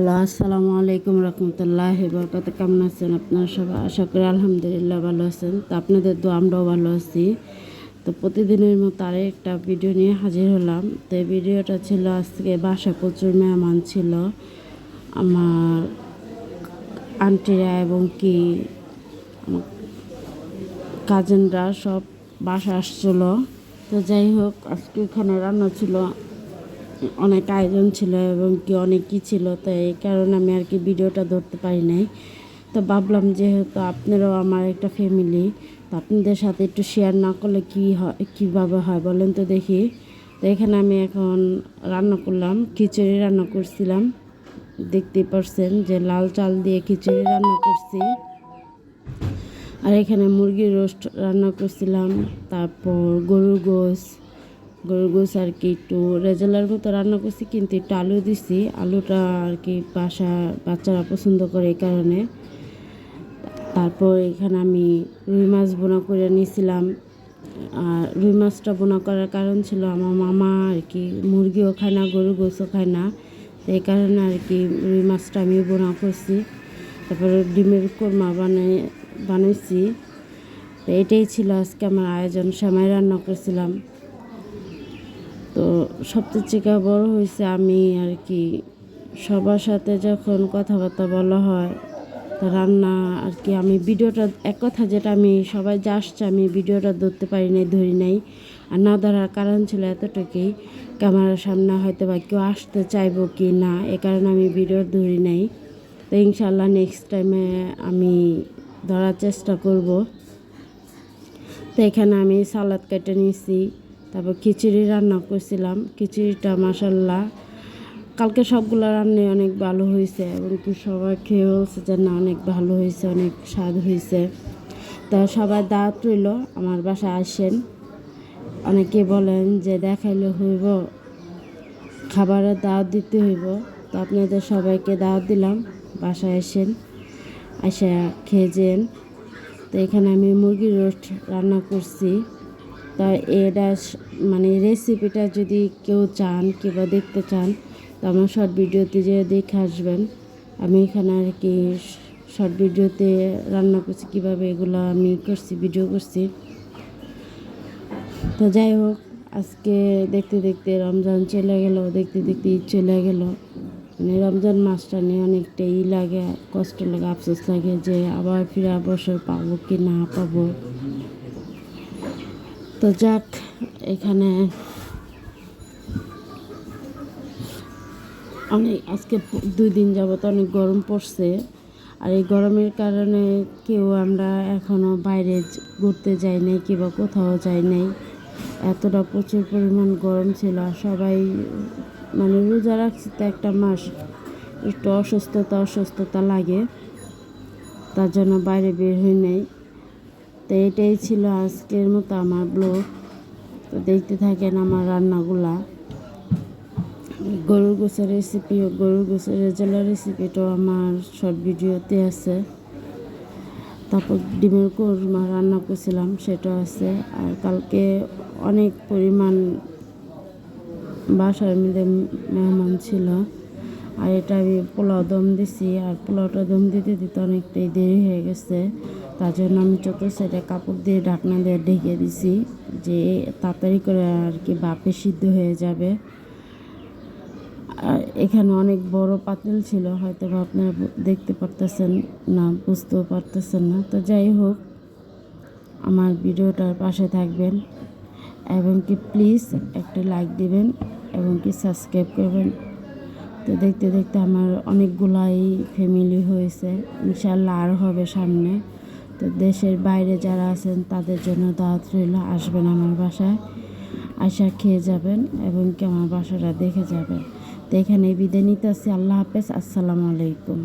Hello, আসসালামু আলাইকুম রহমতুল্লাহ বরকত কেমন আছেন আপনারা সবাই? আশা করি আলহামদুলিল্লাহ ভালো আছেন। তো আপনাদের তো আমরাও ভালো আছি। তো প্রতিদিনের মতো আরেক একটা ভিডিও নিয়ে হাজির হলাম। তো এই ভিডিওটা ছিল আজকে বাসা প্রচুর মেহমান ছিল। আমার আন্টিরা এবং কি কাজিনরা সব বাসা আসছিল। তো যাই হোক, আজকে এখানে রান্না ছিল অনেক আয়োজন ছিল এবং কি অনেক কী ছিল, তো এই কারণে আমি আর কি ভিডিওটা ধরতে পারি নাই। তো ভাবলাম যেহেতু আপনারাও আমার একটা ফ্যামিলি তো আপনাদের সাথে একটু শেয়ার না করলে কী হয়, কীভাবে হয় বলেন তো দেখি। তো এখানে আমি এখন রান্না করলাম, খিচুড়ি রান্না করছিলাম। দেখতেই পারছেন যে লাল চাল দিয়ে খিচুড়ি রান্না করছি। আর এখানে মুরগির রোস্ট রান্না করছিলাম, তারপর গরুর গোস গরুর গোস আর কি, একটু রেজালার মতো রান্না করছি, কিন্তু একটু আলু দিছি। আলুটা আর কি বাসা বাচ্চারা পছন্দ করে এই কারণে। তারপর এখানে আমি রুই মাছ বোনা করে নিয়েছিলাম। আর রুই মাছটা বোনা করার কারণ ছিল আমার মামা আর কি মুরগিও খায় না গরুর গোসও খায় না। এই কারণে আর কি রুই মাছটা আমি বোনা করছি। তারপরে ডিমের কোরমা বানাই, বানাইছি। তো এটাই ছিল আজকে আমার আয়োজন সময় রান্না করছিলাম। সবচেয়ে থেকে বড় হয়েছে আমি আর কি। সবার সাথে যখন কথাবার্তা বলা হয়, তো রান্না আর কি, আমি ভিডিওটা এক কথা যেটা আমি সবাই যা আসছে, আমি ভিডিওটা ধরতে পারি নাই, ধরি নাই। আর না ধরার কারণ ছিল এতটুকুই, ক্যামেরার সামনে হয়তো বা কেউ আসতে চাইব কি না, এ কারণে আমি ভিডিও ধরি নাই। তো ইনশাল্লাহ নেক্সট টাইমে আমি ধরার চেষ্টা করব। তো এখানে আমি সালাদ কেটে নিয়েছি তারপর খিচুড়ি রান্না করছিলাম। খিচুড়িটা মাসাল্লাহ কালকে সবগুলো রান্নাই অনেক ভালো হয়েছে এবং কি সবাই খেয়ে বলছে যে না, অনেক ভালো হয়েছে, অনেক স্বাদ হয়েছে। তা সবাই দাওয়াত রইল, আমার বাসায় আসেন। অনেকে বলেন যে দেখাইলে হইব, খাবারের দাওয়াত দিতে হইব। তো আপনাদের সবাইকে দাওয়াত দিলাম, বাসায় আসেন, আসা খেয়ে যেন। তো এখানে আমি মুরগির রোস্ট রান্না করছি। তা এটা মানে রেসিপিটা যদি কেউ চান কিংবা দেখতে চান, তো আমার শর্ট ভিডিওতে যে দেখে আসবেন। আমি এখানে আর কি শর্ট ভিডিওতে রান্না করছি, কীভাবে এগুলো আমি করছি ভিডিও করছি। তো যাই হোক, আজকে দেখতে দেখতে রমজান চলে গেল, দেখতে দেখতে ঈদ চলে গেল। মানে রমজান মাসটা নিয়ে অনেকটা ই লাগে, কষ্ট লাগে, আফসোস লাগে যে আবার ফিরে বছর পাবো কি না পাবো। তো যাক, এখানে অনেক, আজকে দুই দিন যাবত অনেক গরম পড়ছে। আর এই গরমের কারণে কেউ আমরা এখনও বাইরে ঘুরতে যাই নাই কিংবা কোথাও যাই নাই। এতটা প্রচুর পরিমাণ গরম ছিল, আর সবাই মানে রোজা রাখছি তো একটা মাস, একটু অসুস্থতা অসুস্থতা লাগে। তার জন্য বাইরে বের হয়ে নেই। তো এটাই ছিল আজকের মতো আমার ব্লগ তো দেখতে থাকেন আমার রান্নাগুলা। গরুর গোছের রেসিপি গরুর গোছের রেজালার রেসিপিটাও আমার শর্ট ভিডিওতে আছে। তারপর ডিমের কোরমা রান্না করছিলাম সেটা আছে। আর কালকে অনেক পরিমাণ বাসার মধ্যে মেহমান ছিল। আর এটা আমি পোলাও দম দিছি, আর পোলাওটা দম দিতে দিতে অনেকটাই দেরি হয়ে গেছে। তার জন্য আমি চতুর সাইডে কাপড় দিয়ে ঢাকনা দিয়ে ঢেকে দিছি যে তাড়াতাড়ি করে আর কি বাপে সিদ্ধ হয়ে যাবে। আর এখানে অনেক বড় পাতিল ছিল হয়তো বা আপনারা দেখতে পারতেছেন না, বুঝতেও পারতেছেন না। তো যাই হোক, আমার ভিডিওটার পাশে থাকবেন এবং কি প্লিজ একটা লাইক দিবেন এবং কি সাবস্ক্রাইব করবেন। তো দেখতে দেখতে আমার অনেকগুলাই ফ্যামিলি হয়েছে, ইনশাল্লাহ আর হবে সামনে। তো দেশের বাইরে যারা আছেন, তাদের জন্য দাওয়াত রইল, আসবেন আমার বাসায় আশা খেয়ে যাবেন এবং কি আমার বাসাটা দেখে যাবেন। তো এখানে বিদায় নিতে আসছি আল্লাহ হাফেজ, আসসালামু আলাইকুম।